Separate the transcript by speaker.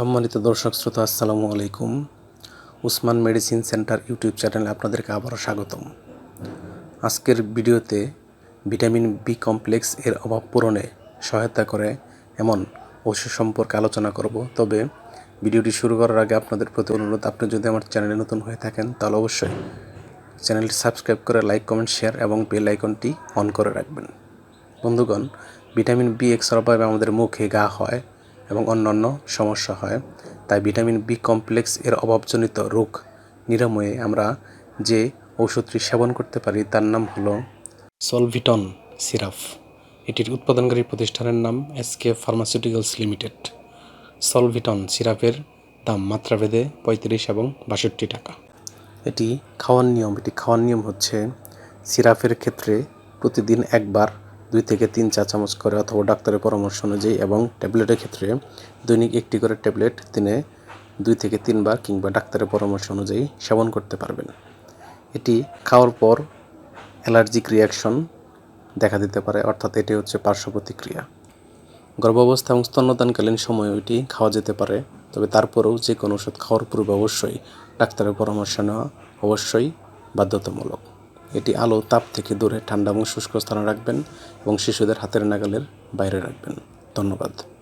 Speaker 1: সম্মানিত দর্শক, শ্রোতা, আসসালামু আলাইকুম। উসমান মেডিসিন সেন্টার ইউটিউব চ্যানেলে আপনাদেরকে আবারও স্বাগতম। আজকের ভিডিওতে ভিটামিন বি কমপ্লেক্স এর অভাব পূরণে সহায়তা করে এমন ওষুধ সম্পর্কে আলোচনা করব। তবে ভিডিওটি শুরু করার আগে আপনাদের প্রতি অনুরোধ, আপনি যদি আমার চ্যানেলে নতুন হয়ে থাকেন, তাহলে অবশ্যই চ্যানেলটি সাবস্ক্রাইব করে লাইক, কমেন্ট, শেয়ার এবং বেল আইকনটি অন করে রাখবেন। বন্ধুগণ, ভিটামিন বি এক্সের অভাবে আমাদের মুখে গা হয় এবং অন্যান্য সমস্যা হয়। তাই ভিটামিন বি কমপ্লেক্স এর অভাবজনিত রোগ নিরাময়ে আমরা যে ঔষধটি সেবন করতে পারি তার নাম হলো সলভিটন সিরাপ এটির উৎপাদনকারী প্রতিষ্ঠানের নাম এসকে ফার্মাসিউটিক্যালস লিমিটেড সলভিটন সিরাপের দাম মাত্রাভেদে পঁয়ত্রিশ এবং বাষট্টি টাকা। এটি খাওয়ার নিয়ম, এটি খাওয়ার নিয়ম হচ্ছে সিরাপের ক্ষেত্রে প্রতিদিন একবার দুই থেকে তিন চা চামচ করে অথবা ডাক্তারের পরামর্শ অনুযায়ী এবং ট্যাবলেটের ক্ষেত্রে দৈনিক একটি করে ট্যাবলেট দিনে দুই থেকে তিনবার কিংবা ডাক্তারের পরামর্শ অনুযায়ী সেবন করতে পারবেন। এটি খাওয়ার পর অ্যালার্জিক রিয়াকশন দেখা দিতে পারে, অর্থাৎ এটি হচ্ছে পার্শ্ব প্রতিক্রিয়া। গর্ভাবস্থা এবং স্তন্যদানকালীন সময়ে এটি খাওয়া যেতে পারে, তবে তারপরেও যে কোনো ওষুধ খাওয়ার পূর্বে অবশ্যই ডাক্তারের পরামর্শ নেওয়া অবশ্যই বাধ্যতামূলক। এটি আলো তাপ থেকে দূরে ঠান্ডা এবং শুষ্ক স্থানে রাখবেন এবং শিশুদের হাতের নাগালের বাইরে রাখবেন। ধন্যবাদ।